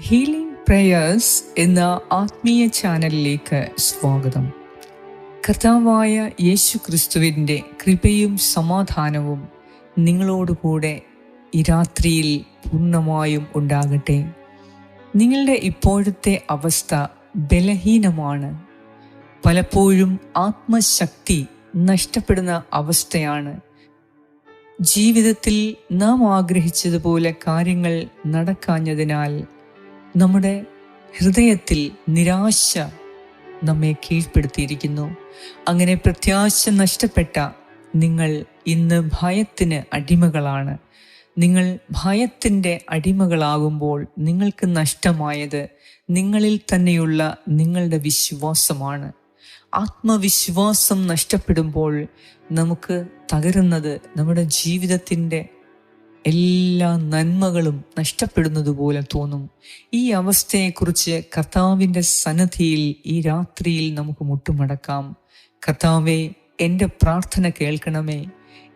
Healing prayers എന്ന ആത്മീയ ചാനലിലേക്ക് സ്വാഗതം. കർത്താവായ യേശു ക്രിസ്തുവിന്റെ കൃപയും സമാധാനവും നിങ്ങളോടുകൂടെ ഈ രാത്രിയിൽ പൂർണമായും ഉണ്ടാകട്ടെ. നിങ്ങളുടെ ഇപ്പോഴത്തെ അവസ്ഥ ബലഹീനമാണ്. പലപ്പോഴും ആത്മശക്തി നഷ്ടപ്പെടുന്ന അവസ്ഥയാണ്. ജീവിതത്തിൽ നാം ആഗ്രഹിച്ചതുപോലെ കാര്യങ്ങൾ നടക്കാഞ്ഞതിനാൽ നമ്മുടെ ഹൃദയത്തിൽ നിരാശ നമ്മെ കീഴ്പ്പെടുത്തിയിരിക്കുന്നു. അങ്ങനെ പ്രത്യാശ നഷ്ടപ്പെട്ട നിങ്ങൾ ഇന്ന് ഭയത്തിന് അടിമകളാണ്. നിങ്ങൾ ഭയത്തിന്റെ അടിമകളാകുമ്പോൾ നിങ്ങൾക്ക് നഷ്ടമായത് നിങ്ങളിൽ തന്നെയുള്ള നിങ്ങളുടെ വിശ്വാസമാണ്. ആത്മവിശ്വാസം നഷ്ടപ്പെടുമ്പോൾ നമുക്ക് തകരുന്നത് നമ്മുടെ ജീവിതത്തിന്റെ എല്ലാ നന്മകളും നഷ്ടപ്പെടുന്നത് പോലെ തോന്നും. ഈ അവസ്ഥയെക്കുറിച്ച് കർത്താവിന്റെ സന്നദ്ധിയിൽ ഈ രാത്രിയിൽ നമുക്ക് മുട്ടുമടക്കാം. കർത്താവെ എന്റെ പ്രാർത്ഥന കേൾക്കണമേ.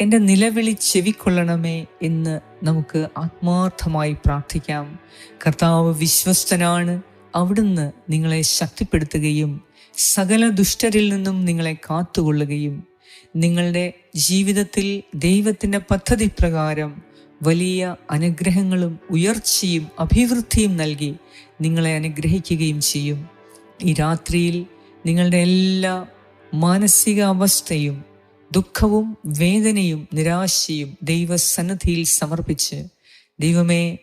എന്റെ നിലവിളി ചെവിക്കൊള്ളണമേ എന്ന് നമുക്ക് ആത്മാർത്ഥമായി പ്രാർത്ഥിക്കാം. കർത്താവ് വിശ്വസ്തനാണ്. അവിടുന്ന് നിങ്ങളെ ശക്തിപ്പെടുത്തുകയും സകല ദുഷ്ടരിൽ നിന്നും നിങ്ങളെ കാത്തുകൊള്ളുകയും. നിങ്ങളുടെ ജീവിതത്തിൽ ദൈവത്തിന്റെ പദ്ധതി പ്രകാരം വലിയ അനുഗ്രഹങ്ങളും ഉയർച്ചയും അഭിവൃദ്ധിയും നൽകി നിങ്ങളെ അനുഗ്രഹിക്കുകയും ചെയ്യും. ഈ രാത്രിയിൽ നിങ്ങളുടെ എല്ലാ മാനസികാവസ്ഥയും ദുഃഖവും വേദനയും നിരാശയും ദൈവസന്നദ്ധിയിൽ സമർപ്പിച്ച് ദൈവമേ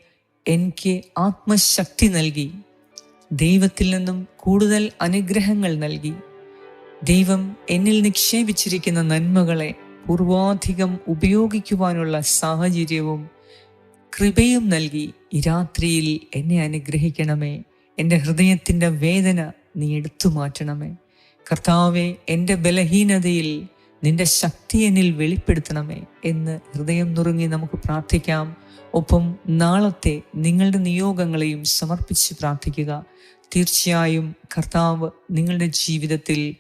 എനിക്ക് ആത്മശക്തി നൽകി. ദൈവത്തിൽ നിന്നും കൂടുതൽ അനുഗ്രഹങ്ങൾ നൽകി. ദൈവം എന്നിൽ നിക്ഷേപിച്ചിരിക്കുന്ന നന്മകളെ പൂർവാധികം ഉപയോഗിക്കുവാനുള്ള സാഹചര്യവും കൃപയും നൽകി ഈ രാത്രിയിൽ എന്നെ അനുഗ്രഹിക്കണമേ. എന്റെ ഹൃദയത്തിന്റെ വേദന നീ എടുത്തു മാറ്റണമേ. കർത്താവെ എന്റെ ബലഹീനതയിൽ നിന്റെ ശക്തി എന്നിൽ വെളിപ്പെടുത്തണമേ എന്ന് ഹൃദയം നുറുങ്ങി നമുക്ക് പ്രാർത്ഥിക്കാം. ഒപ്പം നാളത്തെ നിങ്ങളുടെ നിയോഗങ്ങളെയും സമർപ്പിച്ച് പ്രാർത്ഥിക്കുക. തീർച്ചയായും കർത്താവ് നിങ്ങളുടെ ജീവിതത്തിൽ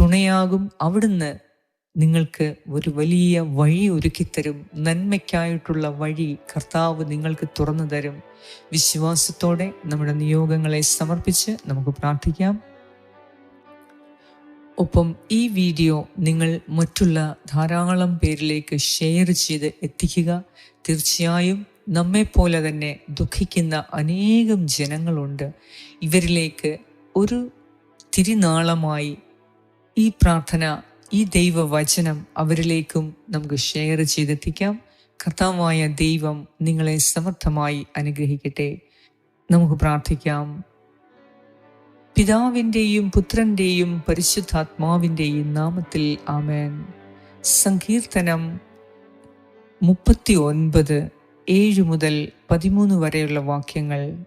തുണയാകും. അവിടുന്ന് നിങ്ങൾക്ക് ഒരു വലിയ വഴി ഒരുക്കിത്തരും. നന്മയ്ക്കായിട്ടുള്ള വഴി കർത്താവ് നിങ്ങൾക്ക് തുറന്നു തരും. വിശ്വാസത്തോടെ നമ്മുടെ നിയോഗങ്ങളെ സമർപ്പിച്ച് നമുക്ക് പ്രാർത്ഥിക്കാം. ഒപ്പം ഈ വീഡിയോ നിങ്ങൾ മറ്റുള്ള ധാരാളം പേരിലേക്ക് ഷെയർ ചെയ്ത് എത്തിക്കുക. തീർച്ചയായും നമ്മെപ്പോലെ തന്നെ ദുഃഖിക്കുന്ന അനേകം ജനങ്ങളുണ്ട്. ഇവരിലേക്ക് ഒരു തിരിനാളമായി ഈ പ്രാർത്ഥന ഈ ദൈവവചനം അവരിലേക്കും നമുക്ക് ഷെയർ ചെയ്തെത്തിക്കാം. കർത്താവായ ദൈവം നിങ്ങളെ സമർത്ഥമായി അനുഗ്രഹിക്കട്ടെ. നമുക്ക് പ്രാർത്ഥിക്കാം. പിതാവിന്റെയും പുത്രന്റെയും പരിശുദ്ധാത്മാവിന്റെയും നാമത്തിൽ ആമേൻ. സങ്കീർത്തനം മുപ്പത്തി ഒൻപത് ഏഴ് മുതൽ പതിമൂന്ന് വരെയുള്ള വാക്യങ്ങൾ.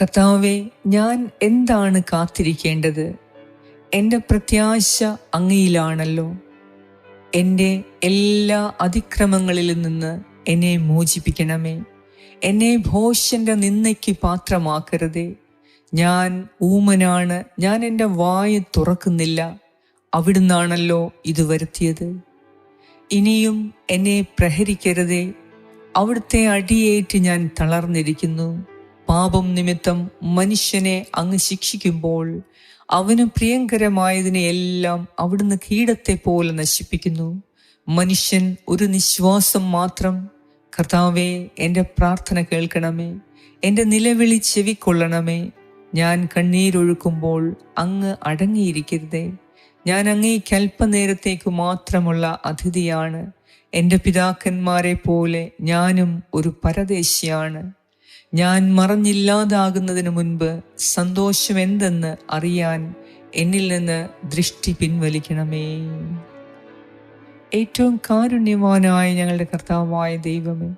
കർത്താവെ ഞാൻ എന്താണ് കാത്തിരിക്കേണ്ടത്? എന്റെ പ്രത്യാശ അങ്ങയിലാണല്ലോ. എന്റെ എല്ലാ അതിക്രമങ്ങളിൽ നിന്ന് എന്നെ മോചിപ്പിക്കണമേ. എന്നെ ഭോഷന്റെ നിന്നയ്ക്ക് പാത്രമാക്കരുതേ. ഞാൻ ഊമനാണ് ഞാൻ എന്റെ വായ തുറക്കുന്നില്ല. അവിടുന്നാണല്ലോ ഇത് വരുത്തിയത്. ഇനിയും എന്നെ പ്രഹരിക്കരുതേ. അവിടുത്തെ അടിയേറ്റ് ഞാൻ തളർന്നിരിക്കുന്നു. പാപം നിമിത്തം മനുഷ്യനെ അങ്ങ് ശിക്ഷിക്കുമ്പോൾ അവന് പ്രിയങ്കരമായതിനെ എല്ലാം അവിടുന്ന് കീടത്തെ പോലെ നശിപ്പിക്കുന്നു. മനുഷ്യൻ ഒരു നിശ്വാസം മാത്രം. കർത്താവെ എന്റെ പ്രാർത്ഥന കേൾക്കണമേ. എന്റെ നിലവിളി ചെവിക്കൊള്ളണമേ. ഞാൻ കണ്ണീരൊഴുക്കുമ്പോൾ അങ്ങ് അടങ്ങിയിരിക്കരുതേ. ഞാൻ അങ്ങേക്ക് അല്പനേരത്തേക്ക് മാത്രമുള്ള അതിഥിയാണ്. എന്റെ പിതാക്കന്മാരെ പോലെ ഞാനും ഒരു പരദേശിയാണ്. ഞാൻ മറഞ്ഞില്ലാതാകുന്നതിന് മുൻപ് സന്തോഷം എന്തെന്ന് അറിയാൻ എന്നിൽ നിന്ന് ദൃഷ്ടി പിൻവലിക്കണമേ. ഏറ്റവും കാരുണ്യവാനായ ഞങ്ങളുടെ കർത്താവായ ദൈവമേ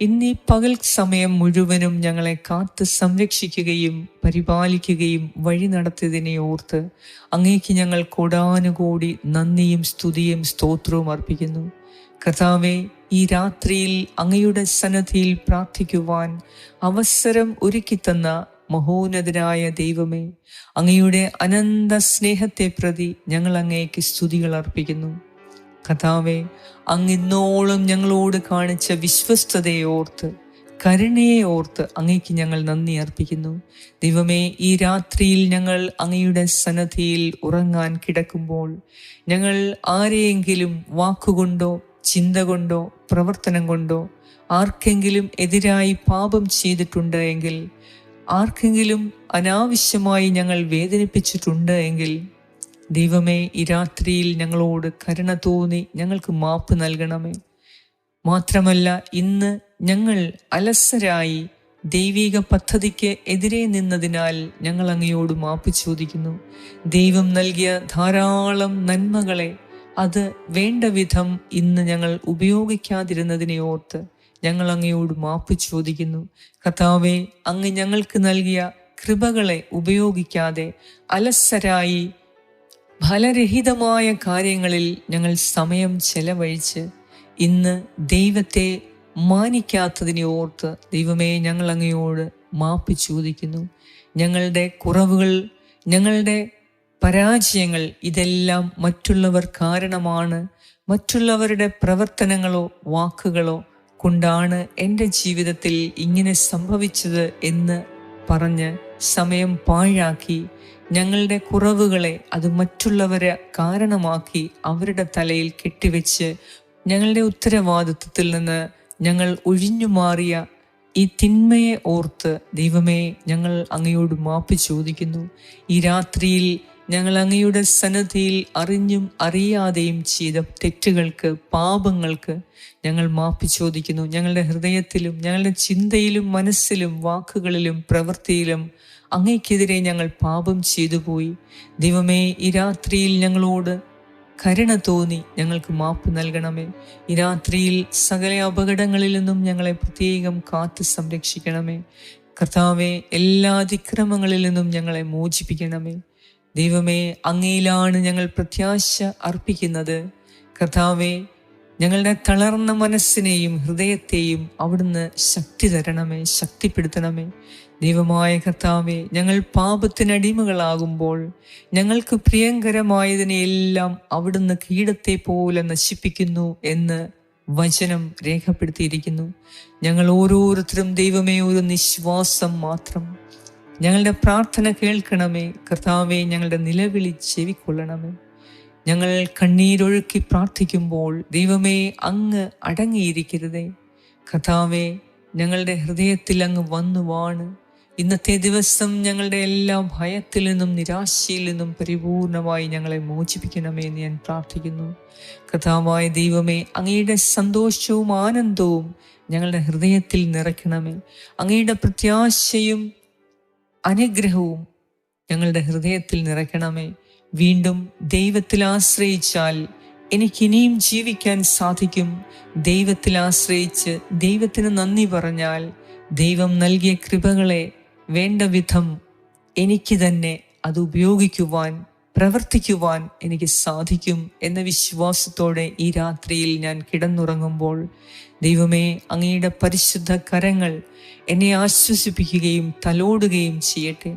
ഇന്നീ പകൽ സമയം മുഴുവനും ഞങ്ങളെ കാത്ത് സംരക്ഷിക്കുകയും പരിപാലിക്കുകയും വഴി നടത്തിയതിനെ ഓർത്ത് അങ്ങേക്ക് ഞങ്ങൾ കൊടാനുകൂടി നന്ദിയും സ്തുതിയും സ്തോത്രവും അർപ്പിക്കുന്നു. കഥാവെ ഈ രാത്രിയിൽ അങ്ങയുടെ സന്നദ്ധിയിൽ പ്രാർത്ഥിക്കുവാൻ അവസരം ഒരുക്കിത്തന്ന മഹോന്നതരായ ദൈവമേ അങ്ങയുടെ അനന്ത സ്നേഹത്തെ പ്രതി ഞങ്ങൾ അങ്ങേക്ക് സ്തുതികൾ അർപ്പിക്കുന്നു. കഥാവെ അങ്ങ് ഇന്നോളം ഞങ്ങളോട് കാണിച്ച വിശ്വസ്തതയെ ഓർത്ത് കരുണയെ ഓർത്ത് അങ്ങയ്ക്ക് ഞങ്ങൾ നന്ദി അർപ്പിക്കുന്നു. ദൈവമേ ഈ രാത്രിയിൽ ഞങ്ങൾ അങ്ങയുടെ സന്നദ്ധിയിൽ ഉറങ്ങാൻ കിടക്കുമ്പോൾ ഞങ്ങൾ ആരെയെങ്കിലും വാക്കുകൊണ്ടോ ചിന്ത കൊണ്ടോ പ്രവർത്തനം കൊണ്ടോ ആർക്കെങ്കിലും എതിരായി പാപം ചെയ്തിട്ടുണ്ട് എങ്കിൽ ആർക്കെങ്കിലും അനാവശ്യമായി ഞങ്ങൾ വേദനിപ്പിച്ചിട്ടുണ്ട് എങ്കിൽ ദൈവമേ ഈ രാത്രിയിൽ ഞങ്ങളോട് കരുണ തോന്നി ഞങ്ങൾക്ക് മാപ്പ് നൽകണമേ. മാത്രമല്ല ഇന്ന് ഞങ്ങൾ അലസരായി ദൈവിക പദ്ധതിക്ക് എതിരെ നിന്നതിനാൽ ഞങ്ങൾ അങ്ങയോട് മാപ്പ് ചോദിക്കുന്നു. ദൈവം നൽകിയ ധാരാളം നന്മകളെ അത് വേണ്ട വിധം ഇന്ന് ഞങ്ങൾ ഉപയോഗിക്കാതിരുന്നതിനെ ഓർത്ത് ഞങ്ങൾ അങ്ങയോട് മാപ്പ് ചോദിക്കുന്നു. കഥാവേ അങ്ങ് ഞങ്ങൾക്ക് നൽകിയ കൃപകളെ ഉപയോഗിക്കാതെ അലസരായി ഫലരഹിതമായ കാര്യങ്ങളിൽ ഞങ്ങൾ സമയം ചെലവഴിച്ച് ഇന്ന് ദൈവത്തെ മാനിക്കാത്തതിനെ ഓർത്ത് ദൈവമേ ഞങ്ങൾ അങ്ങയോട് മാപ്പ് ചോദിക്കുന്നു. ഞങ്ങളുടെ കുറവുകൾ ഞങ്ങളുടെ പരാജയങ്ങൾ ഇതെല്ലാം മറ്റുള്ളവർ കാരണമാണ്. മറ്റുള്ളവരുടെ പ്രവർത്തനങ്ങളോ വാക്കുകളോ കൊണ്ടാണ് എന്റെ ജീവിതത്തിൽ ഇങ്ങനെ സംഭവിച്ചത് എന്ന് പറഞ്ഞ് സമയം പാഴാക്കി ഞങ്ങളുടെ കുറവുകളെ അത് മറ്റുള്ളവരെ കാരണമാക്കി അവരുടെ തലയിൽ കെട്ടിവെച്ച് ഞങ്ങളുടെ ഉത്തരവാദിത്വത്തിൽ നിന്ന് ഞങ്ങൾ ഒഴിഞ്ഞു മാറിയ ഈ തിന്മയെ ഓർത്ത് ദൈവമേ ഞങ്ങൾ അങ്ങയോട് മാപ്പ് ചോദിക്കുന്നു. ഈ രാത്രിയിൽ ഞങ്ങൾ അങ്ങയുടെ സന്നദ്ധിയിൽ അറിഞ്ഞും അറിയാതെയും ചെയ്ത തെറ്റുകൾക്ക് പാപങ്ങൾക്ക് ഞങ്ങൾ മാപ്പ് ചോദിക്കുന്നു. ഞങ്ങളുടെ ഹൃദയത്തിലും ഞങ്ങളുടെ ചിന്തയിലും മനസ്സിലും വാക്കുകളിലും പ്രവൃത്തിയിലും അങ്ങയ്ക്കെതിരെ ഞങ്ങൾ പാപം ചെയ്തു പോയി ദൈവമേ ഈ രാത്രിയിൽ ഞങ്ങളോട് കരുണ തോന്നി ഞങ്ങൾക്ക് മാപ്പ് നൽകണമേ. ഈ രാത്രിയിൽ സകല അപകടങ്ങളിൽ നിന്നും ഞങ്ങളെ പ്രത്യേകം കാത്തു സംരക്ഷിക്കണമേ. കർത്താവെ എല്ലാ അതിക്രമങ്ങളിൽ നിന്നും ഞങ്ങളെ മോചിപ്പിക്കണമേ. ദൈവമേ അങ്ങയിലാണ് ഞങ്ങൾ പ്രത്യാശ അർപ്പിക്കുന്നത്. കർത്താവെ ഞങ്ങളുടെ തളർന്ന മനസ്സിനെയും ഹൃദയത്തെയും അവിടുന്ന് ശക്തി തരണമേ ശക്തിപ്പെടുത്തണമേ. ദൈവമായ കർത്താവെ ഞങ്ങൾ പാപത്തിനടിമകളാകുമ്പോൾ ഞങ്ങൾക്ക് പ്രിയങ്കരമായതിനെയെല്ലാം അവിടുന്ന് കീടത്തെ പോലെ നശിപ്പിക്കുന്നു എന്ന് വചനം രേഖപ്പെടുത്തിയിരിക്കുന്നു. ഞങ്ങൾ ഓരോരുത്തരും ദൈവമേ ഒരു നിശ്വാസം മാത്രം ഞങ്ങളുടെ പ്രാർത്ഥന കേൾക്കണമേ. കർത്താവെ ഞങ്ങളുടെ നിലവിളി ചെവിക്കൊള്ളണമേ. ഞങ്ങൾ കണ്ണീരൊഴുക്കി പ്രാർത്ഥിക്കുമ്പോൾ ദൈവമേ അങ്ങ് അടങ്ങിയിരിക്കരുതേ. കർത്താവെ ഞങ്ങളുടെ ഹൃദയത്തിൽ അങ്ങ് വന്നു വാണ് ഇന്നത്തെ ദിവസം ഞങ്ങളുടെ എല്ലാ ഭയത്തിൽ നിന്നും നിരാശയിൽ നിന്നും പരിപൂർണമായി ഞങ്ങളെ മോചിപ്പിക്കണമേ എന്ന് ഞാൻ പ്രാർത്ഥിക്കുന്നു. കഥാവായ ദൈവമേ അങ്ങയുടെ സന്തോഷവും ആനന്ദവും ഞങ്ങളുടെ ഹൃദയത്തിൽ നിറയ്ക്കണമേ. അങ്ങയുടെ പ്രത്യാശയും അനുഗ്രഹവും ഞങ്ങളുടെ ഹൃദയത്തിൽ നിറയ്ക്കണമേ. വീണ്ടും ദൈവത്തിൽ ആശ്രയിച്ചാൽ എനിക്കിനിയും ജീവിക്കാൻ സാധിക്കും. ദൈവത്തിൽ ആശ്രയിച്ച് ദൈവത്തിന് നന്ദി പറഞ്ഞാൽ ദൈവം നൽകിയ കൃപകളെ വേണ്ട വിധം എനിക്ക് തന്നെ അത് ഉപയോഗിക്കുവാൻ പ്രവർത്തിക്കുവാൻ എനിക്ക് സാധിക്കും എന്ന വിശ്വാസത്തോടെ ഈ രാത്രിയിൽ ഞാൻ കിടന്നുറങ്ങുമ്പോൾ ദൈവമേ അങ്ങയുടെ പരിശുദ്ധ കരങ്ങൾ എന്നെ ആശ്വസിപ്പിക്കുകയും തലോടുകയും ചെയ്യട്ടെ.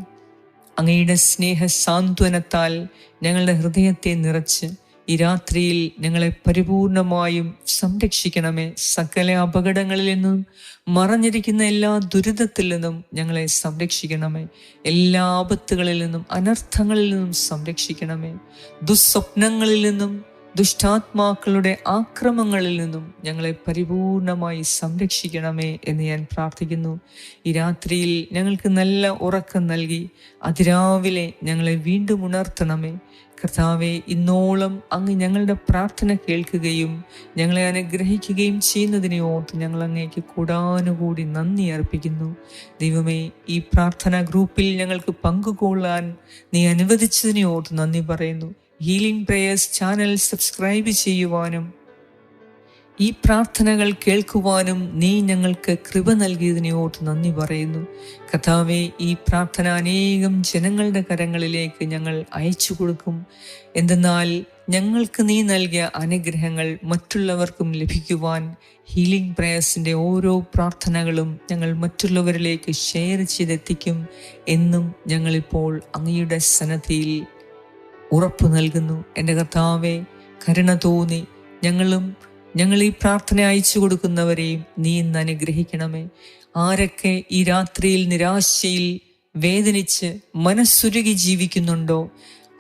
അങ്ങയുടെ സ്നേഹ സാന്ത്വനത്താൽ ഞങ്ങളുടെ ഹൃദയത്തെ നിറച്ച് ഈ രാത്രിയിൽ ഞങ്ങളെ പരിപൂർണമായും സംരക്ഷിക്കണമേ. സകല അപകടങ്ങളിൽ നിന്നും മറഞ്ഞിരിക്കുന്ന എല്ലാ ദുരിതത്തിൽ നിന്നും ഞങ്ങളെ സംരക്ഷിക്കണമേ. എല്ലാ ആപത്തുകളിൽ നിന്നും അനർത്ഥങ്ങളിൽ നിന്നും സംരക്ഷിക്കണമേ. ദുസ്വപ്നങ്ങളിൽ നിന്നും ദുഷ്ടാത്മാക്കളുടെ ആക്രമങ്ങളിൽ നിന്നും ഞങ്ങളെ പരിപൂർണമായി സംരക്ഷിക്കണമേ എന്ന് ഞാൻ പ്രാർത്ഥിക്കുന്നു. ഈ രാത്രിയിൽ ഞങ്ങൾക്ക് നല്ല ഉറക്കം നൽകി അതിരാവിലെ ഞങ്ങളെ വീണ്ടും ഉണർത്തണമേ. കർത്താവെ ഇന്നോളം അങ്ങ് ഞങ്ങളുടെ പ്രാർത്ഥന കേൾക്കുകയും ഞങ്ങളെ അനുഗ്രഹിക്കുകയും ചെയ്യുന്നതിനെ ഓർത്ത് ഞങ്ങൾ അങ്ങേക്ക് കൂടാനുകൂടി നന്ദി അർപ്പിക്കുന്നു. ദൈവമേ ഈ പ്രാർത്ഥന ഗ്രൂപ്പിൽ ഞങ്ങൾക്ക് പങ്കുകൊള്ളാൻ നീ അനുവദിച്ചതിനെ ഓർത്ത് നന്ദി പറയുന്നു. ഹീലിംഗ് പ്രേയേഴ്സ് ചാനൽ സബ്സ്ക്രൈബ് ചെയ്യുവാനും ഈ പ്രാർത്ഥനകൾ കേൾക്കുവാനും നീ ഞങ്ങൾക്ക് കൃപ നൽകിയതിനെ ഓർത്ത് നന്ദി പറയുന്നു. കഥാവെ ഈ പ്രാർത്ഥന അനേകം ജനങ്ങളുടെ കരങ്ങളിലേക്ക് ഞങ്ങൾ അയച്ചു കൊടുക്കും. എന്തെന്നാൽ ഞങ്ങൾക്ക് നീ നൽകിയ അനുഗ്രഹങ്ങൾ മറ്റുള്ളവർക്കും ലഭിക്കുവാൻ ഹീലിംഗ് പ്രേയേഴ്സിന്റെ ഓരോ പ്രാർത്ഥനകളും ഞങ്ങൾ മറ്റുള്ളവരിലേക്ക് ഷെയർ ചെയ്തെത്തിക്കും എന്നും ഞങ്ങളിപ്പോൾ അങ്ങയുടെ സന്നദ്ധിയിൽ ഉറപ്പ് നൽകുന്നു. എന്റെ കർത്താവെ കരുണ തോന്നി ഞങ്ങളും ഞങ്ങൾ ഈ പ്രാർത്ഥന അയച്ചു കൊടുക്കുന്നവരെയും നീ ഇന്ന് അനുഗ്രഹിക്കണമേ. ആരൊക്കെ ഈ രാത്രിയിൽ നിരാശയിൽ വേദനിച്ച് മനസ്സുരുകി ജീവിക്കുന്നുണ്ടോ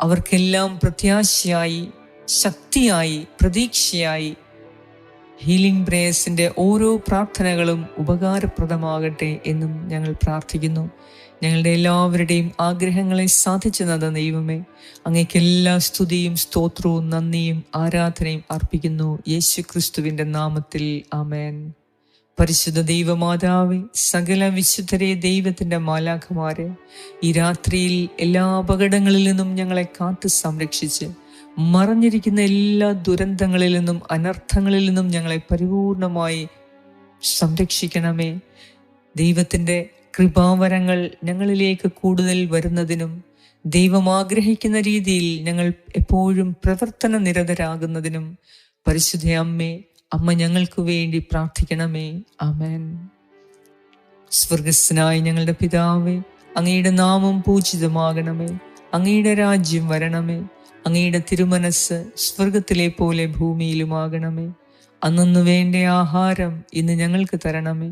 അവർക്കെല്ലാം പ്രത്യാശയായി ശക്തിയായി പ്രതീക്ഷയായി ഹീലിംഗ് പ്രേയേഴ്സിന്റെ ഓരോ പ്രാർത്ഥനകളും ഉപകാരപ്രദമാകട്ടെ എന്നും ഞങ്ങൾ പ്രാർത്ഥിക്കുന്നു. ഞങ്ങളുടെ എല്ലാവരുടെയും ആഗ്രഹങ്ങളെ സാധിച്ചു ദൈവമേ അങ്ങേക്ക് എല്ലാ സ്തുതിയും സ്തോത്രവും നന്ദിയും ആരാധനയും അർപ്പിക്കുന്നു. യേശു ക്രിസ്തുവിന്റെ നാമത്തിൽ അമേൻ പരിശുദ്ധ ദൈവമാതാവെ സകല വിശുദ്ധരെ ദൈവത്തിന്റെ മാലാഖമാരെ ഈ രാത്രിയിൽ എല്ലാ അപകടങ്ങളിൽ നിന്നും ഞങ്ങളെ കാത്തു സംരക്ഷിച്ച് മറഞ്ഞിരിക്കുന്ന എല്ലാ ദുരന്തങ്ങളിൽ നിന്നും അനർത്ഥങ്ങളിൽ നിന്നും ഞങ്ങളെ പരിപൂർണമായി സംരക്ഷിക്കണമേ. ദൈവത്തിന്റെ കൃപാവരങ്ങൾ ഞങ്ങളിലേക്ക് കൂടുതൽ വരുന്നതിനും ദൈവം ആഗ്രഹിക്കുന്ന രീതിയിൽ ഞങ്ങൾ എപ്പോഴും പ്രവർത്തന നിരതരാകുന്നതിനും പരിശുദ്ധ അമ്മേ അമ്മ ഞങ്ങൾക്ക് വേണ്ടി പ്രാർത്ഥിക്കണമേ. അമേൻ സ്വർഗസ്നായ ഞങ്ങളുടെ പിതാവേ അങ്ങയുടെ നാമം പൂജിതമാകണമേ. അങ്ങയുടെ രാജ്യം വരണമേ. അങ്ങയുടെ തിരുമനസ് സ്വർഗത്തിലെ പോലെ ഭൂമിയിലുമാകണമേ. അന്നു വേണ്ട ആഹാരം ഇന്ന് ഞങ്ങൾക്ക് തരണമേ.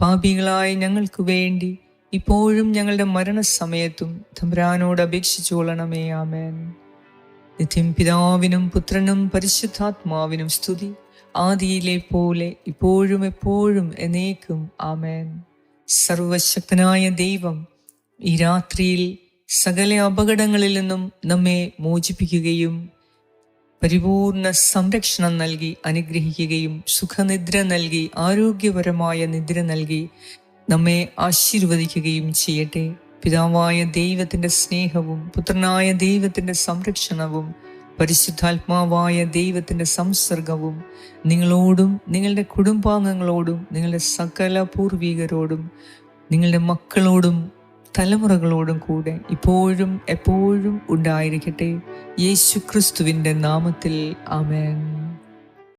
പാപികളായ ഞങ്ങൾക്ക് വേണ്ടി ഇപ്പോഴും ഞങ്ങളുടെ മരണസമയത്തും തമ്പ്രാനോട് അപേക്ഷിച്ചോളണമേ ആമേൻ. നിത്യം പിതാവിനും പുത്രനും പരിശുദ്ധാത്മാവിനും സ്തുതി. ആദിയിലെ പോലെ ഇപ്പോഴും എപ്പോഴും എന്നേക്കും. ആമേൻ. സർവശക്തനായ ദൈവം ഈ രാത്രിയിൽ സകല അപകടങ്ങളിൽ നിന്നും നമ്മെ മോചിപ്പിക്കുകയും പരിപൂർണ സംരക്ഷണം നൽകി അനുഗ്രഹിക്കുകയും സുഖനിദ്ര നൽകി ആരോഗ്യപരമായ നിദ്ര നൽകി നമ്മെ ആശീർവദിക്കുകയും ചെയ്യട്ടെ. പിതാവായ ദൈവത്തിന്റെ സ്നേഹവും പുത്രനായ ദൈവത്തിന്റെ സംരക്ഷണവും പരിശുദ്ധാത്മാവായ ദൈവത്തിന്റെ സംസർഗവും നിങ്ങളോടും നിങ്ങളുടെ കുടുംബാംഗങ്ങളോടും നിങ്ങളുടെ സകല പൂർവികരോടും നിങ്ങളുടെ മക്കളോടും തലമുറകളോടും കൂടെ ഇപ്പോഴും എപ്പോഴും ഉണ്ടായിരിക്കട്ടെ. യേശു ക്രിസ്തുവിന്റെ നാമത്തിൽ ആമേൻ.